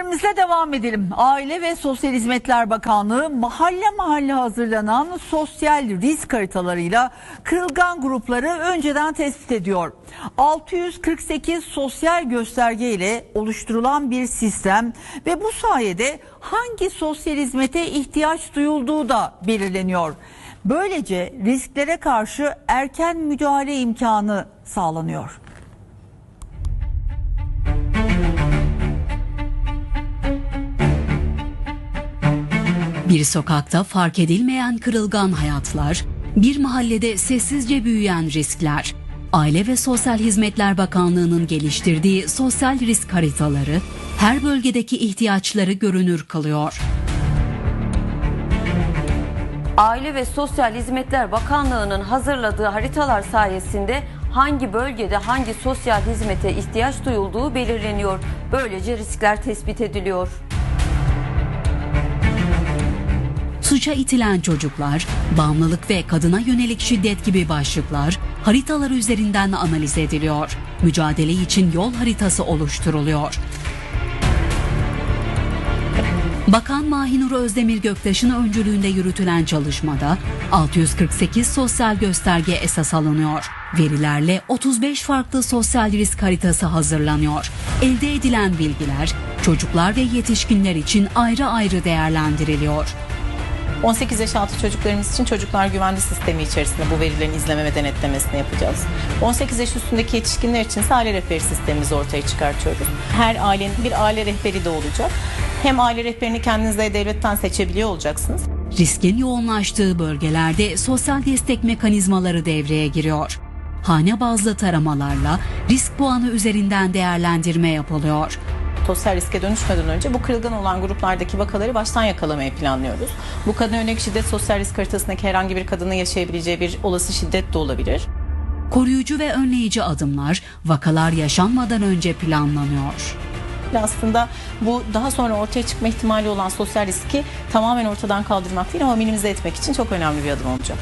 Haberlerimizle devam edelim. Aile ve Sosyal Hizmetler Bakanlığı mahalle mahalle hazırlanan sosyal risk haritalarıyla kırılgan grupları önceden tespit ediyor. 648 sosyal gösterge ile oluşturulan bir sistem ve bu sayede hangi sosyal hizmete ihtiyaç duyulduğu da belirleniyor. Böylece risklere karşı erken müdahale imkanı sağlanıyor. Bir sokakta fark edilmeyen kırılgan hayatlar, bir mahallede sessizce büyüyen riskler. Aile ve Sosyal Hizmetler Bakanlığı'nın geliştirdiği sosyal risk haritaları her bölgedeki ihtiyaçları görünür kılıyor. Aile ve Sosyal Hizmetler Bakanlığı'nın hazırladığı haritalar sayesinde hangi bölgede hangi sosyal hizmete ihtiyaç duyulduğu belirleniyor. Böylece riskler tespit ediliyor. Suça itilen çocuklar, bağımlılık ve kadına yönelik şiddet gibi başlıklar haritalar üzerinden analiz ediliyor. Mücadele için yol haritası oluşturuluyor. Bakan Mahinur Özdemir Göktaş'ın öncülüğünde yürütülen çalışmada 648 sosyal gösterge esas alınıyor. Verilerle 35 farklı sosyal risk haritası hazırlanıyor. Elde edilen bilgiler çocuklar ve yetişkinler için ayrı ayrı değerlendiriliyor. 18 yaş altı çocuklarımız için çocuklar güvenli sistemi içerisinde bu verilerin izleme ve denetlemesini yapacağız. 18 yaş üstündeki yetişkinler için ise aile rehberi sistemimizi ortaya çıkartıyoruz. Her ailenin bir aile rehberi de olacak. Hem aile rehberini kendiniz de devletten seçebiliyor olacaksınız. Riskin yoğunlaştığı bölgelerde sosyal destek mekanizmaları devreye giriyor. Hane bazlı taramalarla risk puanı üzerinden değerlendirme yapılıyor. Sosyal riske dönüşmeden önce bu kırılgan olan gruplardaki vakaları baştan yakalamayı planlıyoruz. Bu kadın yönelik şiddet sosyal risk haritasındaki herhangi bir kadının yaşayabileceği bir olası şiddet de olabilir. Koruyucu ve önleyici adımlar vakalar yaşanmadan önce planlanıyor. Aslında bu daha sonra ortaya çıkma ihtimali olan sosyal riski tamamen ortadan kaldırmak değil ama minimize etmek için çok önemli bir adım olacak.